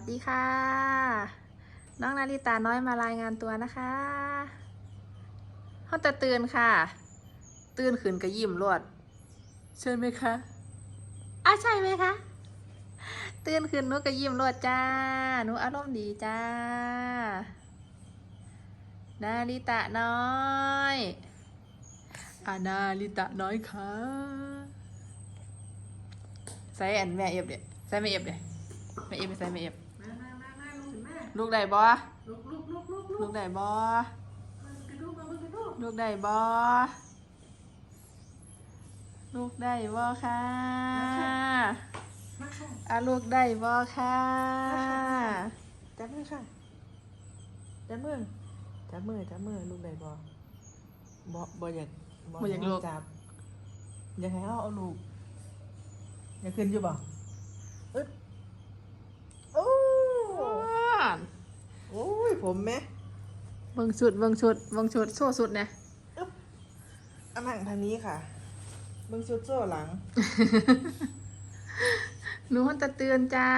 สวัสดีค่ะ น้องนาริตาน้อยมารายงานตัวนะคะเขาจะตื่นค่ะ ตื่นขึ้นก็ยิ้มรวดใช่ไหมคะอะใช่ไหมคะ ตื่นขึ้นนูก็ยิ้มรวดจ้าหนูอารมณ์ดีจ้า นาริตะน้อยอานาริตะน้อยค่ะใส่แอนแม่เอฟเดี๋ยใส่แม่เอฟเดี๋ยแม่เอฟไปใส่แม่เอฟ ลูกขึ้นมาลูกได้บ่ลูกลูกลูกลูกลูลูกกได้บ่กระดูกมาเบิ่งกระดูกลูกได้บ่ลูกได้บ่ค่ะมาค่ะอะลูกได้บ่ค่ะจับมือค่ะจับมือจับมือจับมือลูกได้บ่บ่บ่อยากจับอยากให้เอาเอาลูกอยากขึ้นอยู่บ่อึดโอ้โอ้ย ผมแม่เบิ่งชุดเบิ่งชุดเบิ่งชุดโซ่สุดเนี่ยอันนั่งทางนี้ค่ะ เบิ่งชุดโซ่หลังหนูมันตะเตือนจ้า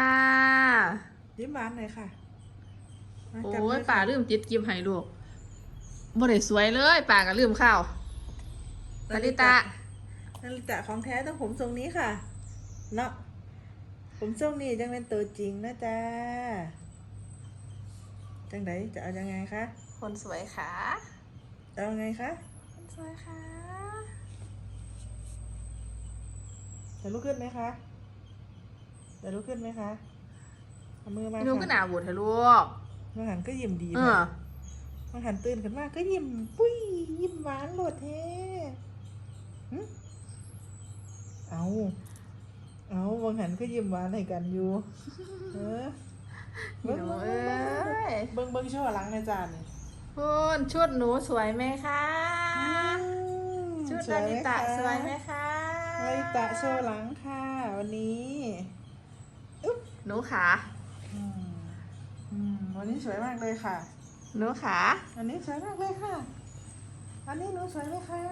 ยิ้มหวานหน่อยค่ะมาโอ้จับมืยค่ะป่าลืมจิตกิมให้ลูกบ่ได้สวยเลยป่าก็ลืมข้าวนาริตะนาริตะของแท้ต้องผมทรงนี้ค่ะ เนาะผมทรงนี้จังเป็นตัวจริงนะจ๊ะ จังไดจะเอายังไงคะคนสวยขาจะเอาไงคะคนสวยขาจะลุกขึ้นไหมคะจะลุกขึ้นไหมคะเอามือมาหนูก็หค่ะนาบูดให้ลูกมาหันก็ยิ้มดีเอนะอมาหันตื่นขึ้นมาก็ยิ้มปุ้ยยิ้มหวานโลดเท่หึเอาเอาบางหันก็ยิ้มหวานให้กันอยู่ เออหนูเอ้ยเบิ้ง เบิ้งช่วหลังในจานนี่คุณชุดหนูสวยไหมคะชุดนาริตะสวยไหมคะนาริตะโชว์หลังค่ะ วันนี้อุ๊บหนูขาอืมอืมวันนี้สวยมากเลยค่ะ หนูขาวันนี้สวยมากเลยค่ะวันนี้หนูสวยไหมคะ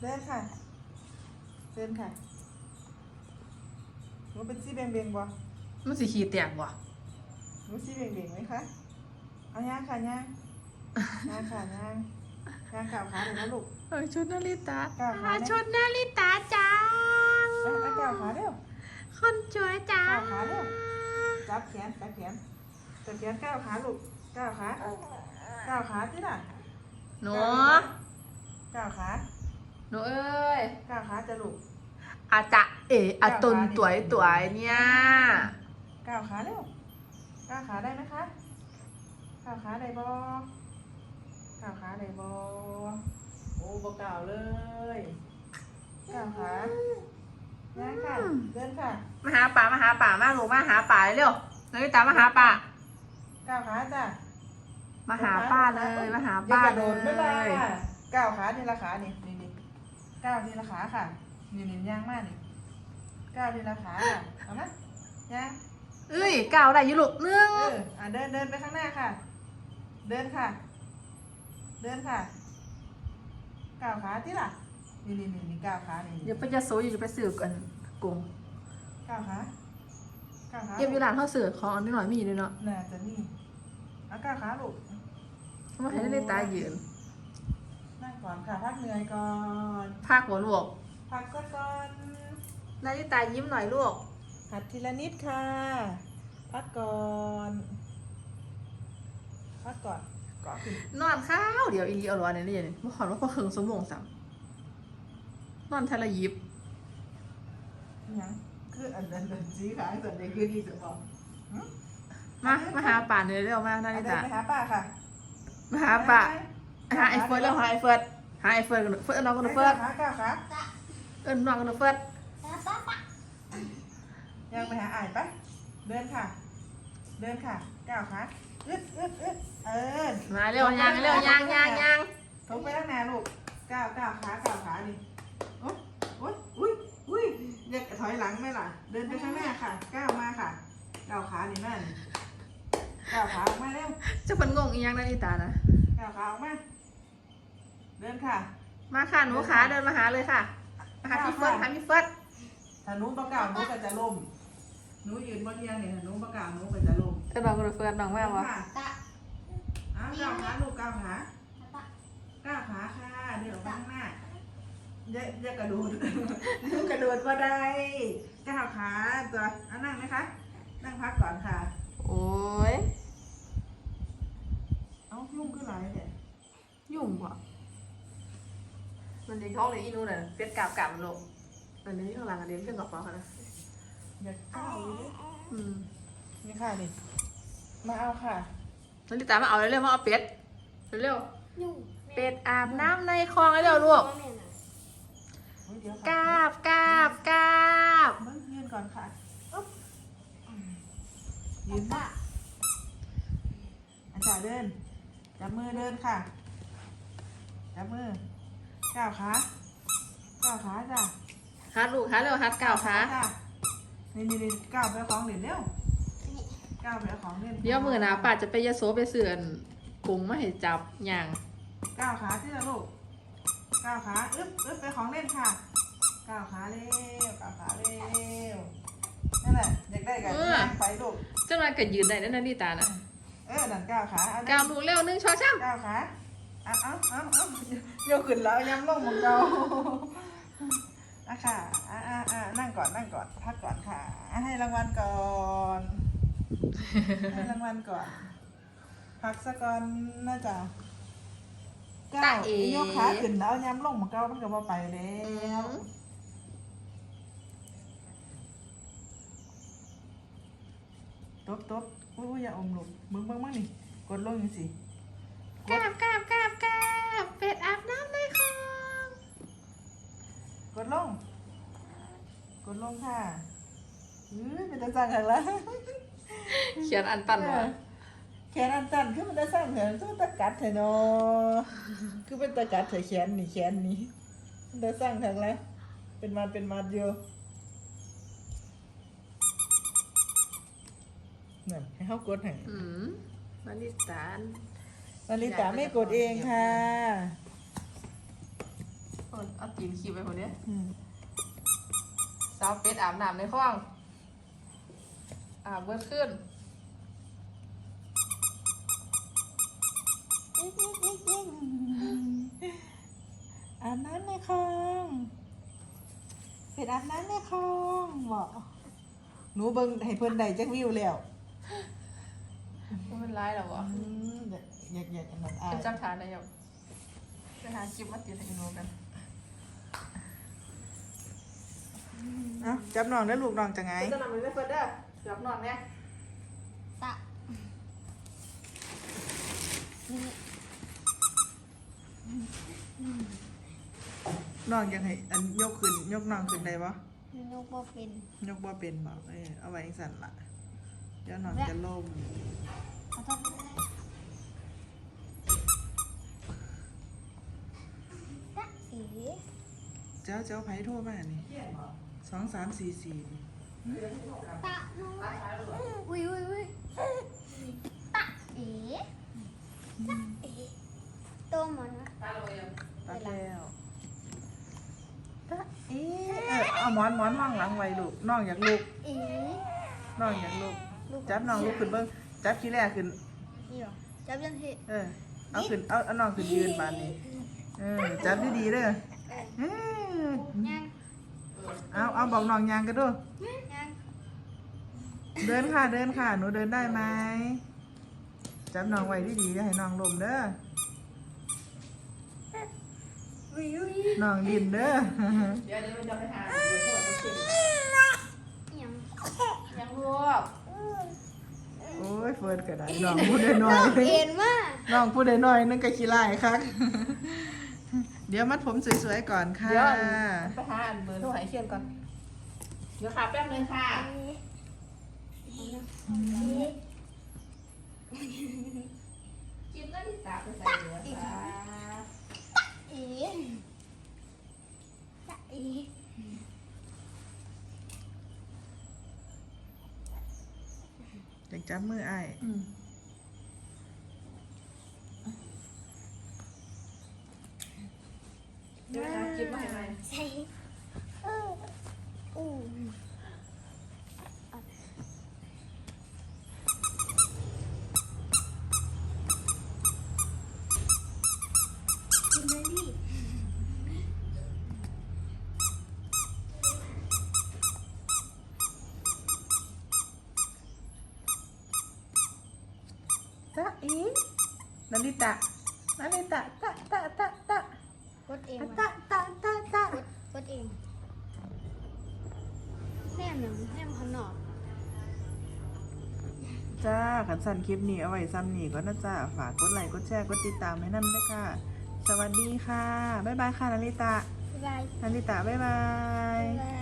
เดินค่ะเดินค่ะหนูเป็นสีเบงเบงๆบ่มันสิขี้แตกบ่ หนูสีเบงเบงๆไหมคะ เอาย่างค่ะย่างย่างค่ะย่างย่างข่าวขาเลยนะลูกเออชุดนาริตะก้าวขาอ่าเนี่ยชุดนาริตะจังเอาเอาก้าวขาเร็วคนสวยจัก้างวขาเร็วจับแขนจับแขนจับแขนก้าวขาลูกก้าวขาก้าวขาที่น่ะหนูก้าวขาหนูเอ้ยก้าวขาจะลูกอาจะเออาตุนตวยตวยเนี่ยก้าวขาเร็ว ก้าวขาได้ไหมคะก้าวขาได้บ่ก้าวขาได้บ่โอ้บ่ก้าวเลยก้าวขาย่างค่ะเดินค่ะมาหาป่ามาหาป่ามาลูกมาหาป่าเร็วนาริตะมาหาป่าก้าวขาจ้ะมาหาป้าเลยมาหาอย่ป้ากระเลโดดไม่ได้ยก้าวขานี่ละขานี่นี่นี่ก้าวนี่ละขาค่ะนี่นี่ย่างมากนี่ก้าวนี่ละขาค่ะเอาไหมย่าง เอ้ยก้าวได้อยุลูกหนึ่งเอออะเดินเดินไปข้างหน้าค่ะ เดินค่ะ เดินค่ะก้าวขาที่ล่ะนี่นี่นี่นี่ก้าวขานี่อย่าไปจะโซอย่าไปสื่อกันกงก้าวขาก้าวขาเก็บอยู่ร้านเขาสื่อของอันนี้หน่อยมีอยู่ด้วยเนาะน่าจะนี่เอาก้าวขาลูกมาให้นาริตายืนนั่งก่อนค่ะพักเหนื่อยก่อนพักหัวลูกพักสักก่อนนาริตายิ้มหน่อยลูก หัดทีละนิดค่ะ พักก่อน พักก่อนก่อนขึ้นนอนข้าวเดี๋ยวอีเอาหรอเนี่ยนี่เมื่อก่อนว่าพอเคิงสมองสั่งนอนทะเลยิบยังคืออันนั้นอันสีขาวส่วนใหญ่คือดีสุดพอมามาหาป่าเนื้อเร็วมานาเดิรินตาไปหาป้าค่ะ มาหาป่าหาไอ้เฟิร์สเร็วหาไอ้เฟิร์สหาไอ้เฟิร์สกันเฟิร์สเอาน้องกันไปเฟิร์สหาก้าวขาเอิ้นน้องกันเฟิร์ส ยังไปหาอ่ายไปเดินค่ะ เดินค่ะก้าวขาอึดอึดอึดเออมาเร็วยางเร็วยางยางยางลงไปข้างหน้าลูกก้าวก้าวขาก้าวขานี่โอ๊ยโอ๊ยอุ้ยอุ้ยอยากถอยหลังไหมล่ะ เดินไปข้างหน้าค่ะก้าวมาค่ะก้าวขานี่นั่นก้าวขาออกมาเร็วจะเป็นงงอีหยังนาริตานะก้าวขาออกมาเดินค่ะ มาค่ะหนูขาเดินมาหาเลยค่ะมาหาพี่เฟิร์สหาพี่เฟิร์สถ้าหนูประก้าวหนูก็จะล้ม หนูยืนบนเตียงเนี่ยหนูประกล้าศหนูไปจะลงเอิ้นน้องก็เฟิร์นน้องแม่บ่ค่ะตะอ้าวก้าวขาลูกก้าวขาตะก้าวขาค่ะเดินออกไปข้างหน้าอย่าอย่ากระโดดหนูกระโดดก็ได้ก้าวขาตัวเอานั่งไหมคะ นั่งพักก่อนค่ะโอ้ยเอ้ายุ่งขึ้นไรเนี่ยยุ่งบ่มันเด็กท้องเลยอีนู่นน่ะเป็ดกาบกาบมันลงอันนี้ข้างหลังอันนี้เป็นกระเป๋าค่ะนะ อย่าก้าวอยู่ดิอืมนี่ค่ะนี่มาเอาค่ะนาฬิตามาเอาเร็วๆมาเอาเป็ดเร็วยุ่งๆเป็ดอาบน้ำในคลองเร็วๆลูกแม่น่ะเฮ้ยเดี๋ยวกค่ะาบกาบกาบมึงยืนก่อนค่ะอุ๊บยืนตะอาจารย์เดินจับมือเดินค่ะจับมือก้าวขาก้าวขาจ้ะฮัดลูกฮัดเร็วฮัดก้าวขาจ้ะ นี่นี่นี่ก้าวไปเอาของเล่นเร็วก้าวไปเอาของเล่นเดี๋ยวมือหนะป้าจะไปยะโสไปเสื่อนกุ้งมาให้จับอย่างก้าวขาที่ละลูกก้าวขาอึ๊บอึ๊บไปของเล่นค่ะก้าวขาเร็วก้าวขาเร็วนั่นแหละอยากได้กันนั่งไปลูกเจ้าหน้าก็ยืนได้นะนาฬิตานะเออนั่นก้าวขาอันนั้นก้าวลูกเร็วหนึ่งช้อช่างก้าวขาเอาเอาเอาเอาโยกขึ้นแล้วย้ำลงเหมือนเก่า อะค่ะอะอะอะนั่งก่อนนั่งก่อนพักก่อนค่ะอะให้รางวัลก่อนให้รางวัลก่อน พักสักก่อนนะจ๊ะก้าวโยกขาขึ้นแล้วย้ำลงเหมือนเก่ามันก็บ่ไปแล้วตบตบอุ้ยอุ้ยอย่าอมลูกมึงมึงมึงนี่กดลงยังสิกาบกาบกาบกาบเป็ดอาบน้ำในคลอง กดลง กดลงค่ะอื้อเป็นตาสั่งกันละเขียนอันตันวะแขนอันตันคือมันตาสั่งเหรอตัวตะกัดเถอะเนาะคือเป็นตะกัดเถอะแขนนี่แขนนี้มันตาสั่งทางละเป็นมัดเป็นมัดอยู่นั่นให้เขากดให้อืมนาฬิตานาริตาไม่กดเองค่ะคน เอาตีนขีบไปคนเนี้ยอืมสาวเป็ดอาบน้ำในคลองอาบเบิดขึ้นอาบน้ำในคลองเป็ดอาบน้ำในคลองบอกหนูเบิ่งให้เพิ่นได้จักวิวแล้วมันเป็นไรหรอวะอืมอยากอยากอยากอันนั้นอะเป็นจำฐานได้ยังไปหาคลิปมาติดให้อีโนกัน เอ้าจับน้องแล้วลูกน้องจะไง จะนำไปไม่เฟิร์เด้อเกือบนอนเนี่ยตะน้องยังให้อันยกขึ้นยกน้องขึ้นได้ปะลูกบ่เป็นยกบ่เป็นบอกเออเอาไว้จังสั่นละเดี๋ยวน้องจะล่มเอาทำอะไรตะเอ๋เจ้าเจ้าไผโทรมานี่ สองสามสี่สี่ตะน้อยอุ้ยอุ้ยอุ้ยตะเอ๋ตะเอ๋โตัวมันนะตาโรยตัดแล้วตะเอ๊ะเออเอาหมอนหมอนห้องหลังไว้ลูกน้องอยากลูกเอ๋น้องอยากลูกจับน้องลูกขึ้นเบิ้งจับขี้แรกขึ้นนี่เหรอจับยันเหเออเอาขึ้นเอาเอาน้องขึ้นยืนบานนี้เออจับดีๆเด้อเออยัง เอาเอาบอกน้องยางกันด้วยยังเดินค่ะเดินค่ะ หนูเดินได้ไหมจับน้องไว้ดีๆอย่าให้น้องลมเด้ออุ้ยอุ้ยน้องดินเด้อเดี๋ยวนี้มันจะไปหาเบอร์โทรศัพท์ขึ้นยังยังลูกโอ้ยเฟิร์นก็ได้น้องพูดได้น้อยเอ็นมากน้องพูดได้น้อยนึงก็ขี้ไล่คัก เดี๋ยวมัดผมสวยๆก่อนค่ะ เดี๋ยวไปหาอันเบอร์โทรหายเชียนก่อน เดี๋ยวค่ะแป๊บนึงค่ะกินนาฬิตาไปใส่เหลือค่ะเอ๋ตะเอ๋อยากจับมืออ้ายอืมเดี๋ยวนะคลิปมาให้ไหม ใส่เอออู้ เอ๋ นาริตะนาริตะตะตะตะตะกดเองตะตะตะตะกดกดเองแนมหนึ่งแนมข้างนอกจ้าขันสันคลิปนี้เอาไว้ซ้ำนี่ก็นะจ้าฝากกดไลค์กดแชร์กดติดตามให้นั่นด้วยค่ะ สวัสดีค่ะ บ๊ายบายค่ะนาริตะ บ๊ายบายนาริตะบ๊ายบายบ๊ายบาย